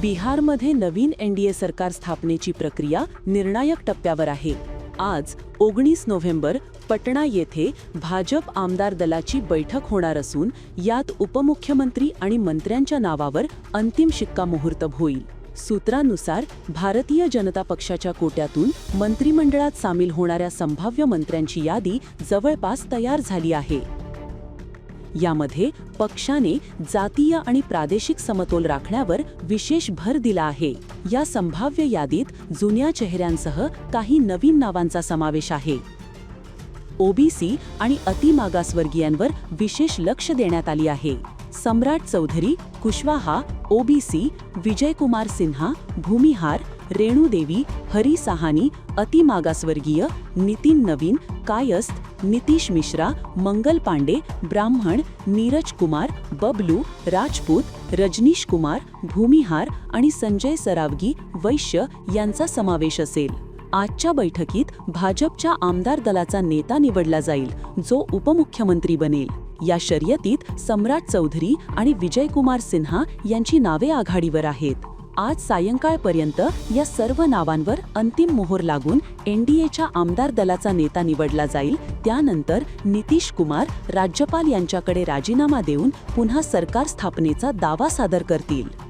बिहारमध्ये नवीन एनडीए सरकार स्थापनेची प्रक्रिया निर्णायक टप्प्यावर आहे. आज ओगणीस नोव्हेंबर पटणा येथे भाजप आमदार दलाची बैठक होणार असून यात उपमुख्यमंत्री आणि मंत्र्यांच्या नावावर अंतिम शिक्कामोर्तब होईल. सूत्रानुसार भारतीय जनता पक्षाच्या कोट्यातून मंत्रिमंडळात सामील होणाऱ्या संभाव्य मंत्र्यांची यादी जवळपास तयार झाली आहे. यामध्ये पक्षाने जातीय आणि प्रादेशिक समतोल राखण्यावर विशेष भर दिला आहे. या संभाव्य यादीत जुन्या चेहऱ्यांसह काही नवीन नावांचा समावेश आहे. ओबीसी आणि अतिमागासवर्गीयांवर विशेष लक्ष देण्यात आली आहे. सम्राट चौधरी कुशवाहा ओबीसी विजयकुमार सिन्हा भूमिहार रेणूदेवी हरी साहानी अतिमागासवर्गीय नितीन नवीन कायस्थ नितीश मिश्रा मंगल पांडे ब्राह्मण नीरज कुमार बबलू राजपूत रजनीश कुमार भूमिहार आणि संजय सरावगी वैश्य यांचा समावेश असेल. आजच्या बैठकीत भाजपच्या आमदार दलाचा नेता निवडला जाईल जो उपमुख्यमंत्री बनेल. या शर्यतीत सम्राट चौधरी आणि विजयकुमार सिन्हा यांची नावे आघाडीवर आहेत. आज सायंकाळपर्यंत या सर्व नावांवर अंतिम मोहर लागून एनडीएच्या आमदार दलाचा नेता निवडला जाईल. त्यानंतर नितीश कुमार राज्यपाल यांच्याकडे राजीनामा देऊन पुन्हा सरकार स्थापनेचा दावा सादर करतील.